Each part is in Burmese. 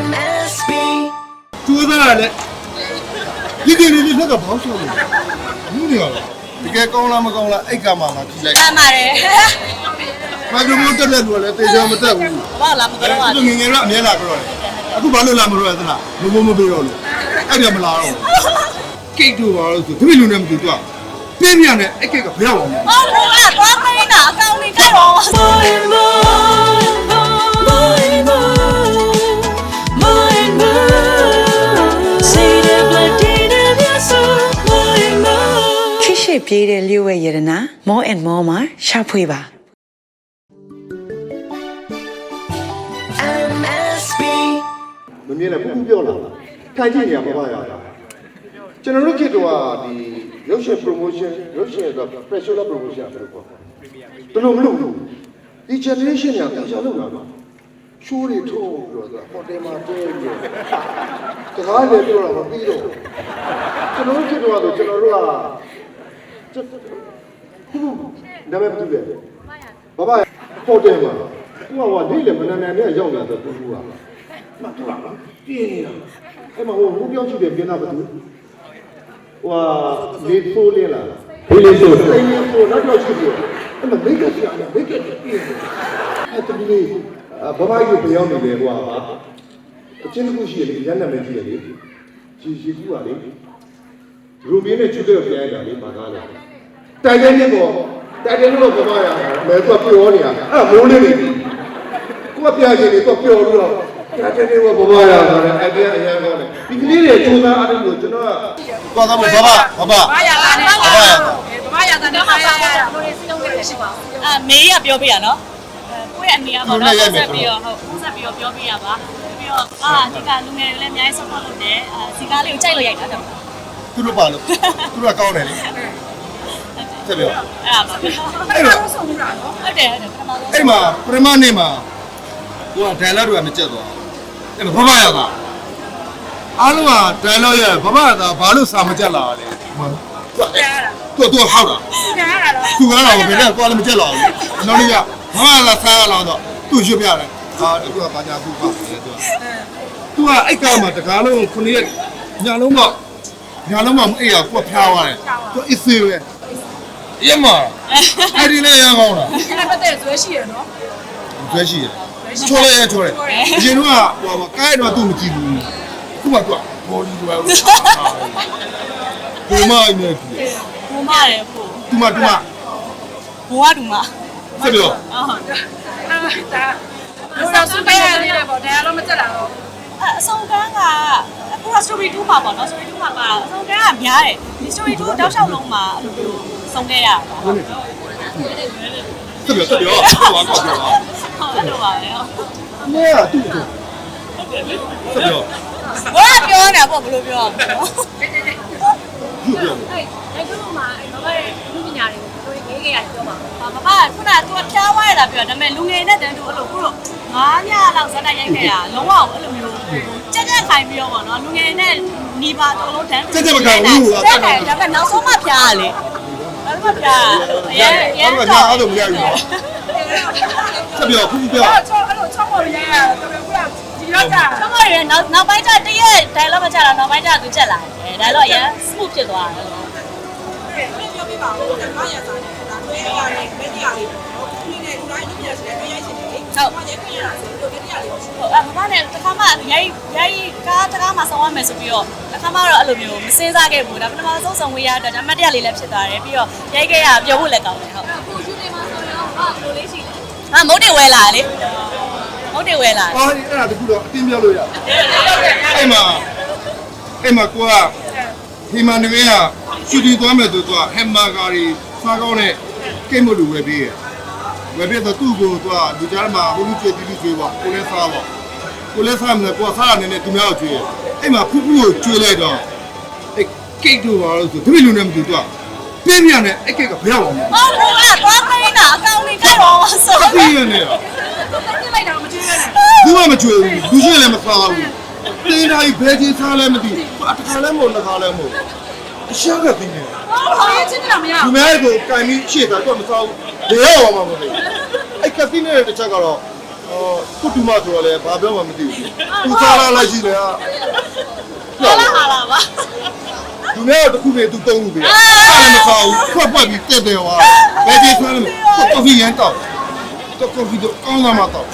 MSB ကျိုးစားရလဲဒီကိလေးလေးလက်ကဘောင်းရှော့လို့ဘူးနေရလားတကယ်ကောင်းလားမကောင်းလားအိတ်ကမှငါကြည့်လိုက်အမှန်တယ်မိုက်ခရိုဖုန်းတက်လက်လို့လည်းတေချာမတက်ဘူးဘာလာမအဲ့တော်ဒါပါသူငငယ်ရအမြဲလာကြတော့တယ်အခုဘာလို့လာမလို့လဲသလားမဘမပေးတော့လို့အဲ့ဒါမလာတော့ကိတ်တို့ပါလို့ဆိုတပည့်လူနဲ့မတူတော့ပြင်းပြန်တဲ့အိတ်ကိတ်ကဘယ်ရောက်အောင်လဲဟုတ်ဘူးအဲ့သွားမင်းတာအကောင်လေးကြိုက်တော့ ရှိပြေးတဲ့လျှို့ဝဲရတနာ more and more မှာရှာဖွေပါ MSB မမြင်လဲဘူးပြောလာခိုင်ကြည့်နေရပါပါရတာကျွန်တော်တို့ခေတ်တော့ဒီရုပ်ရှင် promotion ရုပ်ရှင်ဆို professional promotion ဘယ်လိုပေါ့ဘယ်လိုမလုပ်ဘူးဒီ generation ကတရားလုပ်လာတော့ရှိုးတွေထိုးပြီးတော့ဟိုတယ်မှာတဲပြီးတော့တကားလည်းပြောတာမပြီးတော့ကျွန်တော်တို့ခေတ်တော့ဆိုကျွန်တော်တို့က ကျွန်တော်ဒါပဲတူတယ်ဘာဘာဟိုတယ်မှာသူကဟိုနေ့လည်းမနက်နက်နဲ့ရောက်လာတော့သူကမတူပါဘူးပြင်းနေတာအဲ့မှာဟိုဘူးပြောင်းချစ်တယ်ပြင်းတာဘာတူဟွာလေဆိုးလေးလားလေလေဆိုးစိတ်လေးဆိုးနောက်တော့ချစ်တယ်အဲ့မှာမိတ်ကပြရတယ်မိတ်ကပြင်းတယ်အဲ့တမီးလေးဘဘကြီးကိုပြောင်းနေတယ်ဟွာအချင်းတစ်ခုရှိရလေရန်နာမည်ကြီးရလေជីជីကူပါလေ ရူမင်းနဲ့ချစ်တဲ့ပြန်ရတာလေမာကားလေတိုင်တဲ့နေ့ပေါ်တိုင်တဲ့နေ့ပေါ်ဘဘရမဲတော့ပြောနေတာအဲ့မိုးလေးနေပြီကိုယ်ပြချင်နေတော့ပျော်လို့တော့ကြာချင်နေဘဘရတာလည်းအပြန်အရန်ကောင်းတယ်ဒီကလေးတွေစူးစမ်းအားလို့ကျွန်တော်ကသွားသွားဘဘဘဘဘာရတာလဲဘာရတာလဲဘာရတာဘယ်လိုစီလုံးလေးရှိပါအမေကပြောပြရနော်ကိုယ့်ရဲ့အမေကပေါ့နော်ဆက်ပြီးတော့ဟုတ်ဆက်ပြီးတော့ပြောပြရပါပြီးတော့အာဒီကလူငယ်တွေလည်းအများကြီး support လုပ်တယ်အာဒီကားလေးကိုကြိုက်လို့ရိုက်တာတော့ သူတို့ပါလို့သူတို့ကကောင်းတယ်လေဆက်ပြောအဲ့ဒါပါပဲအဲ့တော့ဟုတ်တယ်ဟုတ်တယ်ပထမဆုံးအဲ့မှာပရမနေ့မှာကိုက dialogue တွေကမကြက်သွားအဲ့ဘဘရတာအားလုံးက dialogue ရဘဘရတာဘာလို့စာမကြက်လာလဲသူသူဟောက်တာသူကတော့ဘယ်နဲ့သွားလည်းမကြက်လာဘူးနောက်နေ့ကဘာမှလာစားရလောက်တော့သူ့ရွတ်ပြတယ်ဟာတကူကဘာညာကူပါလေသူကသူကအဲ့ကောင်မှာတကားလုံးခုနှစ်ရက်ညာလုံးတော့ ညာလုံးမှမအိပ်ရကိုကဖျားသွားတယ်သူအစ်စေးပဲရမအဲ့ဒီလေးရကောင်းတာအဲ့ပတ်သက်ဇွဲရှိရနော်ကျွဲရှိရချိုးလိုက်ရချိုးလိုက်အရင်တော့ဟိုပါကိုင်းတော့သူ့မကြည့်ဘူးသူကသူကဘော်ဒီလိုပဲဘုမအိနေပြီဘူမတယ်ဘူသူမသူမဘူကဒူမဆက်ပြောဟုတ်အာဒါလူတော်စုပေးရတယ်ပေါ့ဒါကတော့မတက်လာတော့အဆောင်ကန်းကအ ခုက story 2မှာပေါ့နော် story 2မှာကအဆောင်ကန်းကများတယ်ဒီ story 2တောက်လျှောက်လုံးမှာအဲ့လိုမျိုးစုံခဲ့ရတာပေါ့ဟုတ်ဆက်ပြောဆက်ပြောဟိုကတော့ပြောပါအဲ့လိုပါပဲဟုတ်အမေကသူ့ကိုဆက်ပြောဘာပြောနေတာပေါ့ဘယ်လိုပြောရမလဲယူပြောအဲ့အဲ့တို့မှအဲ့တော့အဲ့လူပညာတွေကိုတို့ရေးခဲ့ရတယ်ပြောပါဘာမမကခုနက तू ဖျားသွားရတာပြောဒါပေမဲ့လူငယ်နဲ့တန်းတူအဲ့လိုခုတော့ငါးညလောက်ဇက်တိုက်ရိုက်ခဲ့တာလုံးဝအဲ့လိုမျိုး ကြက်ကြက်ခိုင်ပြီးတော့ပေါ့နော်လူငယ်နဲ့ညီပါတော်လုံးတန်းကြက်တယ်ဒါပေမဲ့နောက်ဆုံးမှဖျားရလေနောက်ဆုံးမှဖျားရဲရဲအဲ့ဒါညာအဲ့လိုမရဘူးဆက်ပြောခုပြောအဲ့ချောအဲ့လိုချောပေါ်ရရတော်တော်ကဒီတော့ကဆောင်းမရနောက်နောက်ပိုင်းကျတရက် dialogue မချတာနောက်ပိုင်းကျသူချက်လာတယ် dialogue ရ smooth ဖြစ်သွားတယ်ပြောပြပါဦးဒါမှရတာဒါတွေ့ရတယ်မင်းကြီးလေး ဟုတ်မှရိုက်ခွင့်ရတာဆိုတော့ဒီနေ့လေးရှိဟုတ်အမမနဲ့တစ်ခါမှရိုက်ရိုက်ကားတစ်ခါမှဆောင်းရမယ်ဆိုပြီးတော့တစ်ခါမှတော့အဲ့လိုမျိုးမစင်းစားခဲ့ဘူးဒါပထမဆုံးဆောင်ဝေးရတော့အမတ်တရလေးလည်းဖြစ်သွားတယ်ပြီးတော့ရိုက်ခဲ့ရပြောဖို့လည်းကောင်းတယ်ဟုတ်အခုယူနေမှာဆိုတော့ဟာဘလိုလေးရှိလဲဟာမုတ်တွေဝဲလာလေမုတ်တွေဝဲလာအော်အဲ့ဒါတခုတော့အတင်းပြောလို့ရအဲ့မှာအဲ့မှာကိုကဒီမန်နွေးကရှူတီသွားမယ်ဆိုတော့ဟမ်ဘာဂါရီစားကောင်းတဲ့ကိတ်မလူဝယ်ပေးရ ဝယ်ပေးတော့သူ့ကိုသူကလူကြားမှာဟိုလူကျွေးတီးတီးကျွေးပေါ့ကိုလည်းစားပေါ့ကိုလည်းစားမယ်ကိုကစားရနေနေသူများကိုကျွေးရအဲ့မှာဖူးဖူးကိုကျွေးလိုက်တော့အဲ့ကိတ်တို့ပါလို့ဆိုတပည့်လူနဲ့မတူတော့ပြင်းပြနဲ့အဲ့ကိတ်ကဘယ်ရောက်အောင်လဲဟုတ်ဘူးအဲ့သွားခိုင်းတာအကောင်လေးကြိုက်တော့ဆိုအပြင်းရနေတော့တက်လိုက်တာမကြည့်ရနဲ့ဘူးမှမကျွေးဘူးလူရှိလည်းမစားဘူးတင်းတိုင်းဘယ်ချင်းစားလဲမသိဘူးအတခါလည်းမဟုတ်တစ်ခါလည်းမဟုတ် အရှာကသိနေတယ်ဟုတ်ဟောရေးချင်းတာမရလူဘူးများတွေကိုကင်ပြီးရှေ့တာသူကမစားဘူးလေရောမှာမဟုတ်ဘူးအဲ့ကသိနေတဲ့တစ်ချက်ကတော့အော်ကုတူမဆိုတော့လေဘာပြောမှမသိဘူးသူစားလာလိုက်ရှိလေဟာဟလာဟာလာပါလူများတို့တစ်ခုနဲ့သူတုံးလို့ပဲအဲ့မစားဘူးခွက်ပတ်ပြီးတက်တယ်ဟွာဘယ်ကြည့်ဆွဲလို့ကော်ဖီရန်တော့တော့ကော်ဖီတော့ကောင်းလာမှာတော့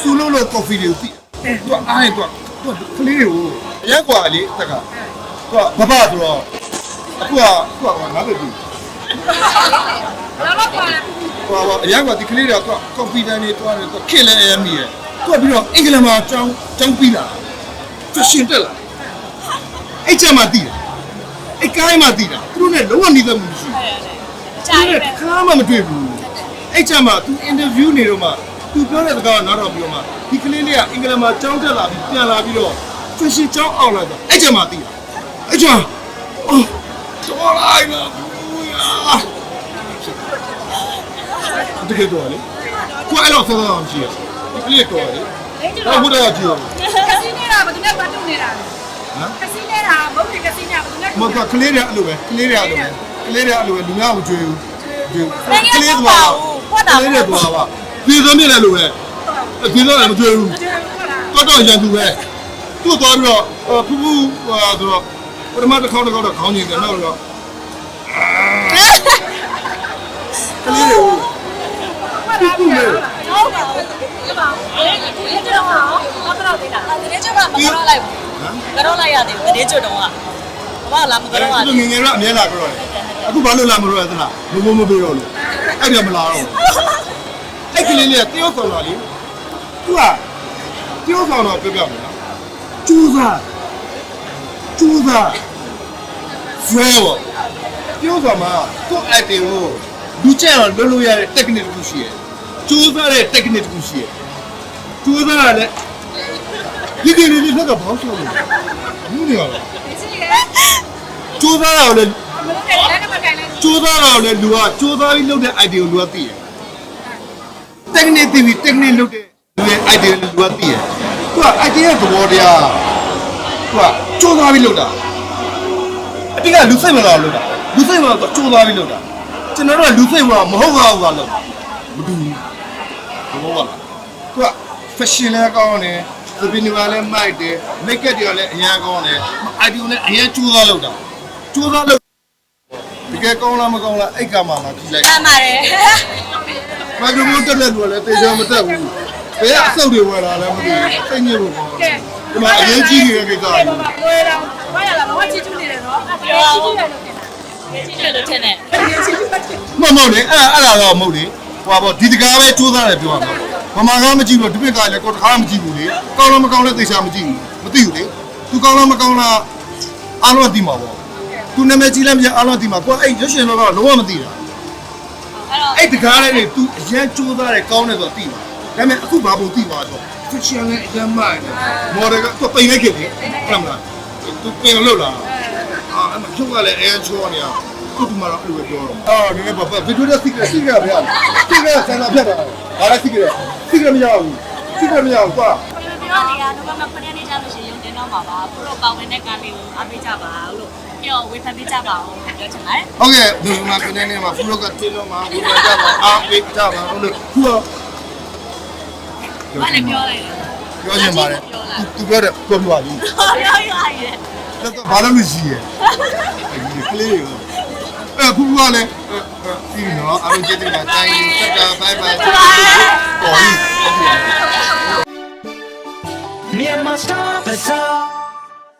စူလို့လို့ကော်ဖီတွေကိုသိသူကအားရသူကသူကကလေးကိုအရက်ကွာလေတက်က သူကဘဘဆိုတော့အခုကသူကငါပဲပြီလာတော့ပါတယ်ဟိုပါအရက်ကဒီကလေးတွေကကွန်ပျူတာနေတွားတယ်သူခက်လဲရမိရသူကပြီးတော့အင်္ဂလိပ်မှာကျောင်းကျောင်းပြီးလာသူရှင်တက်လာအဲ့ချက်မှတည်တယ်အဲ့ကိုင်းမှတည်တာသူတို့နဲ့လုံးဝနှီးသက်မှုမရှိဘူးကြာပြီပဲခါမှမတွေ့ဘူးအဲ့ချက်မှ तू interview နေတော့မှ तू ပြောတဲ့စကားကနားတော့ပြီးတော့မှဒီကလေးလေးကအင်္ဂလိပ်မှာကျောင်းတက်လာပြီးပြန်လာပြီးတော့ fashion ကျောင်းအောင်လာတော့အဲ့ချက်မှတည်တာ အဲ့ချက်အော်တော်လိုက်လားဘူးယာတကယ်တော့လေကိုအဲ့တော့ဆက်တော့မရှိရဒီကလေးတော့လေတော့ဘုရားကြည့်ရအောင်ကစီနေတာဘယ်သူနဲ့ပတ်တူနေတာဟမ်ကစီနေတာမဟုတ်ဘူးကစီနေတာဘယ်သူနဲ့မကကလေးတွေအဲ့လိုပဲကလေးတွေအဲ့လိုပဲကလေးတွေအဲ့လိုပဲလူများမကြွေဘူးကြွေတကယ်တော့ပါဘူးဖွက်တာကလေးတွေသွားပါဒီသမီးလည်းလိုပဲဒီတော့လည်းမကြွေဘူးဟုတ်လားတော့တော့ရန်သူပဲသူ့သွားပြီးတော့ဖူးဖူးဟိုဆိုတော့ ပထမတစ်ခေါက်တစ်ခေါက်တော့ခေါင်းကြီးတယ်နောက်တော့ကလေးတွေတူတူလေဟုတ်ပါဘူးဒီပါဘူးဒီနေ့တော့တော့တော့သေးတာဒီနေ့ကျတော့မကတော့လိုက်ဘူးကတော့လိုက်ရတယ်ဒီနေ့ကျတော့ကဘာလာမကတော့ရသူငငယ်တော့အမြဲလာကြတော့အခုဘာလို့လာမလို့လဲသလားဘဘမပြေတော့လို့အဲ့ဒါမလာတော့အဲ့ကလေးလေးကတယောက်ဆောင်လာလေသူကတယောက်ဆောင်တော့ပြောပြမယ်နော်ကျူးစား ကျူးစားဆွဲပေါ့တယောက်ဆောင်မှာကိုယ့်အက်တင်ကိုလူကျန်တော့လွတ်လို့ရတဲ့ technique တစ်ခုရှိတယ်ကျူးစားတဲ့ technique တစ်ခုရှိတယ်ကျူးစားရတယ်ဒီဒီဒီလက်ကဘောင်းချလို့ဘူးနေရတော့ကျူးစားရတော့လေမလို့တဲ့လည်းမကန်လဲကျိုးသားတော့လေလူကကျိုးသားပြီးလုပ်တဲ့ idea ကိုလူကသိတယ် technique သိပြီး technique လုပ်တဲ့လူရဲ့ idea ကိုလူကသိတယ်သူက idea ရဲ့သဘောတရားသူက ကျိုးသားပြီးလုပ်တာအတိကလူစိတ်ဝင်စားလုပ်တာလူစိတ်ဝင်စားတော့ကျိုးသားပြီးလုပ်တာကျွန်တော်တို့ကလူစိတ်ဝင်စားမဟုတ်ပါဘူးကလုပ်မတူဘူးဘောပါလားသူက fashion လည်းကောင်းတယ်သပင်းတွေလည်းမိုက်တယ် make up တွေကလည်းအရင်ကောင်းတယ် idea နဲ့အရင်ကျိုးသားလုပ်တာကျိုးသားလုပ်တကယ်ကောင်းလားမကောင်းလားအိတ်ကမှလာကြည့်လိုက်အမှန်တယ်မိုက်ခရိုဖုန်းတက်လက်လို့လည်းတေချာမတက်ဘူးဘယ်အဆုပ်တွေဝယ်လာလဲမသိဘူးစိတ်ညစ်လို့ပေါ့ ဒီမှာအရေးကြီးနေတဲ့ကိစ္စကဲဘာလွယ်တော့ဘာရလာတော့ချီချူနေတယ်နော်ချီချူရတယ်လို့တင်တာကြည့်တယ်လို့ထင်တယ်ချီချူပတ်တယ်မမဟုတ်လေအဲ့အဲ့ဒါတော့မဟုတ်လေဟိုပါပေါ့ဒီတကားပဲစူးစမ်းတယ်ပြောရမှာမမကားမကြည့်လို့ဒီပစ်ကားလည်းကိုတခါမကြည့်ဘူးလေကောင်းလားမကောင်းလဲတေချာမကြည့်ဘူးမသိဘူးလေသူကောင်းလားမကောင်းလားအားလုံးသိမှာပေါ့သူနာမည်ကြီးလည်းမကြအားလုံးသိမှာကိုအဲ့ရွှေရှင်တော့လုံးဝမသိတာအဲ့တော့အဲ့တကားလေးတွေ तू အရန်ကြိုးစားတယ်ကောင်းတယ်ဆိုတော့သိပါ ဒါပေမဲ့အခုဘာပုံသိပါတော့ fiction နဲ့အရန်မိုက်တယ် model က तू ပိန်လိုက်ခဲ့တယ်ဟုတ်မလား तू ပင်လို့လားအာအမချုပ်ကလည်းအရန်ချောနေတာခုဒီမှာတော့အဲ့လိုပဲပြောတော့အာနည်းနည်းပါဗီဒီယိုတက် secret secret ဗျာ secret ဆန္ဒဖြတ်တာဘာလဲ secret secret မရဘူး secret မရဘူးကွာပြောနေတာတော့မခဏနေကြလို့ရှိရင်ရုံတင်တော့မှာပါဘုရောပါဝင်တဲ့ကားလေးကိုအားပေးကြပါလို့ပြောဝေဖန်ပေးကြပါဦးပြောချင်ပါတယ်ဟုတ်ကဲ့ဒီမှာခဏနေမှာဖူလို့ကတင်းတော့မှာဝေဖန်ကြပါအားပေးကြပါလို့ခုတော့ ဘာလဲပြောလိုက်လဲပြောချင်ပါတယ် तू ပြောတယ်ပြောပြပါလိမ့်ပြောရရရတော့ဘာလို့မရှိရဲအဲ့ကလေးတွေအဲ့ခုကလည်းဒီနော်အားလုံးကျေးဇူးပါတိုင်းတက်တာဘိုင်ဘိုင်တော်ပြီ Myanmar Star Bazaar